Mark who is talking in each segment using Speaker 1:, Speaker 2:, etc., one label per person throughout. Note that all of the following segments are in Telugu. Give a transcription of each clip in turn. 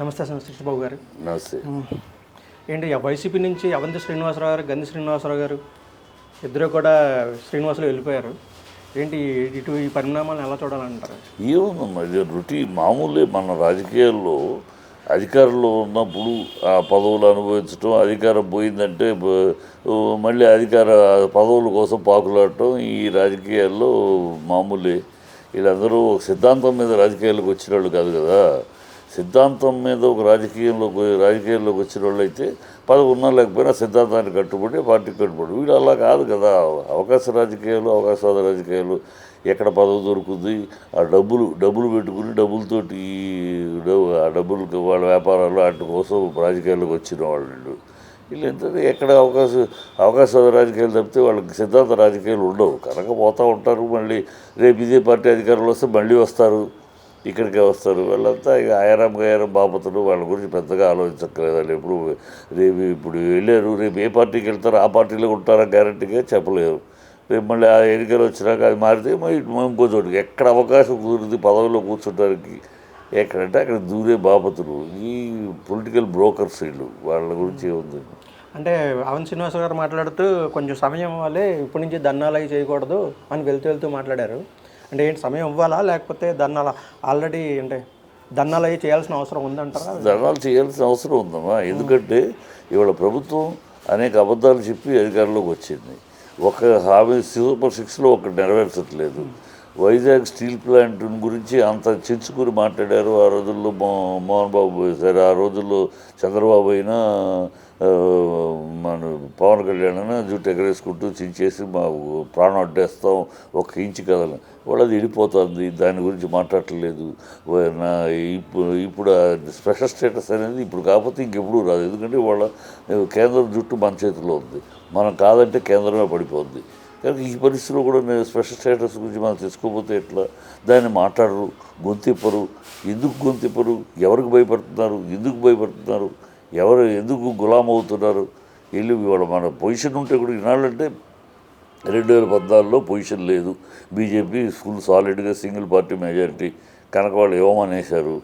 Speaker 1: నమస్తే సార్ శిశుబాబు గారు.
Speaker 2: నమస్తే.
Speaker 1: ఏంటి వైసీపీ నుంచి అవంతి శ్రీనివాసరావు గారు గంధి శ్రీనివాసరావు గారు ఇద్దరు కూడా శ్రీనివాసులు వెళ్ళిపోయారు. ఏంటి ఇటు ఈ పరిణామాలను ఎలా చూడాలంటారు?
Speaker 2: ఏముందమ్మా ఇది రొటీ మామూలే మన రాజకీయాల్లో అధికారంలో ఉన్నప్పుడు ఆ పదవులు అనుభవించడం అధికారం పోయిందంటే మళ్ళీ అధికార పదవుల కోసం పాకులాడటం ఈ రాజకీయాల్లో మామూలే. వీళ్ళందరూ ఒక సిద్ధాంతం మీద రాజకీయాలకు వచ్చిన వాళ్ళు కాదు కదా. సిద్ధాంతం మీద ఒక రాజకీయంలోకి రాజకీయాల్లోకి వచ్చిన వాళ్ళు అయితే పదవి లేకపోయినా సిద్ధాంతానికి కట్టుబడి పార్టీకి కట్టుబడి. వీడు అలా కాదు కదా. అవకాశ రాజకీయాలు అవకాశవాద రాజకీయాలు. ఎక్కడ పదవి దొరుకుతుంది ఆ డబ్బులు డబ్బులు పెట్టుకుని డబ్బులతోటి ఈ ఆ డబ్బులకి వాళ్ళ వ్యాపారాలు వాటి కోసం రాజకీయాల్లోకి వచ్చిన వాళ్ళు వీళ్ళు. ఎంత ఎక్కడ అవకాశం అవకాశవాద రాజకీయాలు తప్పితే వాళ్ళకి సిద్ధాంత రాజకీయాలు ఉండవు. కనుక పోతూ ఉంటారు మళ్ళీ రేపు ఇదే పార్టీ అధికారంలో వస్తే మళ్ళీ వస్తారు. ఇక్కడికే వస్తారు. వాళ్ళంతా ఇక ఆయారం గయారం బాపతులు వాళ్ళ గురించి పెద్దగా ఆలోచించక్కర్లేదు వాళ్ళు ఎప్పుడు రేపు ఇప్పుడు వెళ్ళారు రేపు ఏ పార్టీకి వెళ్తారో ఆ పార్టీలో ఉంటారా గ్యారంటీగా చెప్పలేరు. రేపు మళ్ళీ ఆ ఎన్నికలు వచ్చినాక అది మారితే మరి ఇంకో చోటుకి ఎక్కడ అవకాశం కుదిరింది పదవిలో కూర్చోడానికి ఎక్కడంటే అక్కడ దూరే బాపతులు ఈ పొలిటికల్ బ్రోకర్స్ వీళ్ళు వాళ్ళ గురించి ఏముంది?
Speaker 1: అంటే అవన్ శ్రీనివాసరావు గారు మాట్లాడుతూ కొంచెం సమయం వాళ్ళే ఇప్పటి నుంచి దన్నాలు చేయకూడదు అని వెళ్తూ వెళ్తూ మాట్లాడారు. అంటే ఏంటి సమయం ఇవ్వాలా లేకపోతే దన్నాల ఆల్రెడీ అంటే దన్నాలు అవి చేయాల్సిన అవసరం ఉందంటారా?
Speaker 2: దన్నాలు చేయాల్సిన అవసరం ఉందమ్మా. ఎందుకంటే ఇవాళ ప్రభుత్వం అనేక అబద్ధాలు చెప్పి అధికారంలోకి వచ్చింది. ఒక హామీ సూపర్ సిక్స్లో ఒకటి నెరవేర్చట్లేదు. వైజాగ్ స్టీల్ ప్లాంట్ గురించి అంత చించుకుని మాట్లాడారు ఆ రోజుల్లో మో మోహన్ బాబు సరే ఆ రోజుల్లో చంద్రబాబు అయినా పవన్ కళ్యాణ్ జుట్టు ఎగరేసుకుంటూ చించేసి మా ప్రాణం అడ్డేస్తాం ఒక ఇంచు కదలని. వాళ్ళది వెళ్ళిపోతుంది దాని గురించి మాట్లాడట్లేదు. నా ఇప్పుడు స్పెషల్ స్టేటస్ అనేది ఇప్పుడు కాకపోతే ఇంకెప్పుడు రాదు. ఎందుకంటే వాళ్ళ కేంద్రం జుట్టు మన చేతిలో ఉంది. మనం కాదంటే కేంద్రమే పడిపోద్ది. కానీ ఈ పరిస్థితిలో కూడా నేను స్పెషల్ స్టేటస్ గురించి మనం తెలుసుకోకపోతే ఎట్లా? దాన్ని మాట్లాడరు గొంతిప్పరు. ఎందుకు గొంతిప్పరు? ఎవరికి భయపడుతున్నారు? ఎందుకు భయపడుతున్నారు? ఎవరు ఎందుకు గులాం అవుతున్నారు వీళ్ళు ఇవాళ మన పొజిషన్ ఉంటే కూడా ఇన్నాళ్ళంటే రెండు వేల పద్నాలుగులో పొజిషన్ లేదు. బీజేపీ ఫుల్ సాలిడ్గా సింగిల్ పార్టీ మెజారిటీ కనుక వాళ్ళు ఇవ్వమనేశారు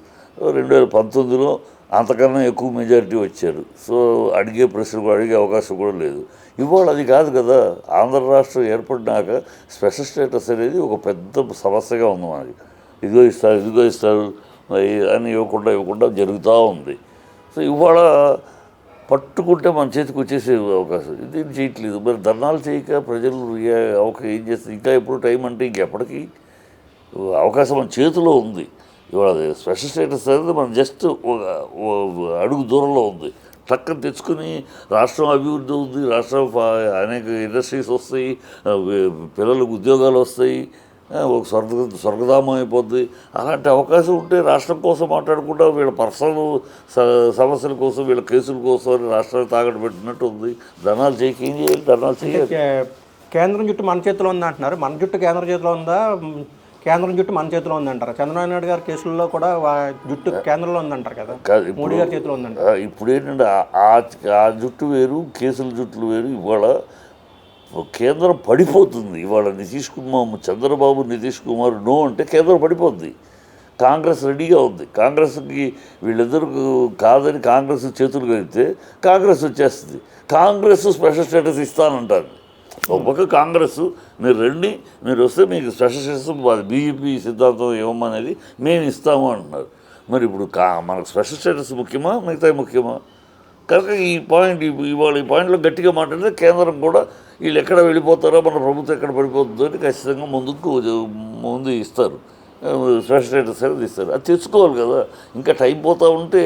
Speaker 2: రెండు వేల పంతొమ్మిదిలో అంతకన్నా ఎక్కువ మెజారిటీ వచ్చారు. సో అడిగే ప్రశ్న కూడా అడిగే అవకాశం కూడా లేదు. ఇవాళ అది కాదు కదా ఆంధ్ర రాష్ట్రం ఏర్పడినాక స్పెషల్ స్టేటస్ అనేది ఒక పెద్ద సమస్యగా ఉంది మనకి. ఇదిగో ఇస్తారు ఇదిగో ఇస్తారు అని ఇవ్వకుండా ఇవ్వకుండా జరుగుతూ ఉంది. సో ఇవాళ పట్టుకుంటే మన చేతికి వచ్చేసే అవకాశం. ఇది ఏం చేయట్లేదు. మరి ధర్నాలు చేయక ప్రజలు ఏ- ఏం చేస్తారు ఇంకా ఎప్పుడు టైం అంటే ఇంకెప్పటికీ అవకాశం మన చేతిలో ఉంది. ఇవాళ స్పెషల్ స్టేటస్ అనేది మనం జస్ట్ అడుగు దూరంలో ఉంది. టక్కన తెచ్చుకుని రాష్ట్రం అభివృద్ధి ఉంది రాష్ట్రం ఫ- అనేక ఇండస్ట్రీస్ వస్తాయి పిల్లలకు ఉద్యోగాలు వస్తాయి ఒక స్వర్గ స్వర్గధామం అయిపోద్ది. అలాంటి అవకాశం ఉంటే రాష్ట్రం కోసం మాట్లాడకుండా వీళ్ళ పర్సనల్ స- సమస్యల కోసం వీళ్ళ కేసుల కోసం రాష్ట్రాన్ని తాగట్టు పెట్టినట్టు ఉంది. ధనాలు చేయక ఏం చేయాలి? ధనాలు చేయాలి.
Speaker 1: కేంద్రం జుట్టు మన చేతిలో ఉంది అంటున్నారు. మన జుట్టు కేంద్రం చేతిలో ఉందా? కేంద్రం జుట్టు మన చేతిలో ఉంది అంటారు? చంద్రబాబు నాయుడు గారి కేసుల్లో కూడా జుట్టు కేంద్రంలో ఉందంటారు కదా? మోడీ గారి చేతిలో ఉందంట
Speaker 2: ఆ, ఇప్పుడు ఏంటంటే ఆ- జుట్టు వేరు కేసుల జుట్లు వేరు. ఇవాళ కేంద్రం పడిపోతుంది. ఇవాళ నితీష్ కుమార్ చంద్రబాబు నితీష్ కుమార్ నో అంటే కేంద్రం పడిపోతుంది కాంగ్రెస్ రెడీగా ఉంది. కాంగ్రెస్కి వీళ్ళిద్దరు కాదని కాంగ్రెస్ చేతులు కలిపితే కాంగ్రెస్ వచ్చేస్తుంది. కాంగ్రెస్ స్పెషల్ స్టేటస్ ఇస్తానంటారు. ఒక కాంగ్రెస్ మీరు రండి మీరు వస్తే మీకు స్పెషల్ స్టేటస్ బీజేపీ సిద్ధాంతం ఇవ్వమనేది మేము ఇస్తాము అంటున్నారు. మరి ఇప్పుడు కా మనకు స్పెషల్ స్టేటస్ ముఖ్యమా మిగతా ముఖ్యమా? కనుక ఈ పాయింట్ ఇవాళ ఈ పాయింట్లో గట్టిగా మాట్లాడితే కేంద్రం కూడా వీళ్ళు ఎక్కడ వెళ్ళిపోతారో మన ప్రభుత్వం ఎక్కడ పడిపోతుందో అని ఖచ్చితంగా ముందుకు ముందు ఇస్తారు. స్పెషల్ స్టేటస్ అనేది ఇస్తారు. అది తెచ్చుకోవాలి కదా. ఇంకా టైం పోతూ ఉంటే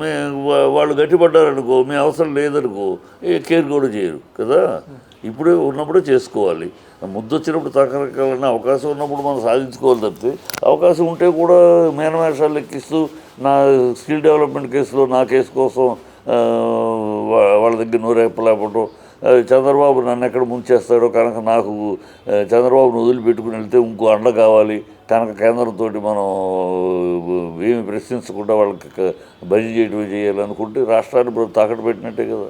Speaker 2: మే వాళ్ళు గట్టిపడ్డారనుకో మీ అవసరం లేదనుకో ఏ కేర్ కూడా చేయరు కదా. ఇప్పుడే ఉన్నప్పుడే చేసుకోవాలి. ముద్దు వచ్చినప్పుడు తగ్గరకాలన్న అవకాశం ఉన్నప్పుడు మనం సాధించుకోవాలి తప్పితే అవకాశం ఉంటే కూడా మేనమేషాలు లెక్కిస్తూ నా స్కిల్ డెవలప్మెంట్ కేసులో నా కేసు కోసం వాళ్ళ దగ్గర నోరేపలేపటం చంద్రబాబు నన్ను ఎక్కడ ముంచేస్తాడో కనుక నాకు చంద్రబాబును వదిలిపెట్టుకుని వెళ్తే ఇంకో అండ కావాలి. కనుక కేంద్రంతో మనం ఏమి ప్రశ్నించకుండా వాళ్ళకి బదిలీ చేయటం చేయాలనుకుంటే రాష్ట్రాన్ని తాకట్టు పెట్టినట్టే కదా.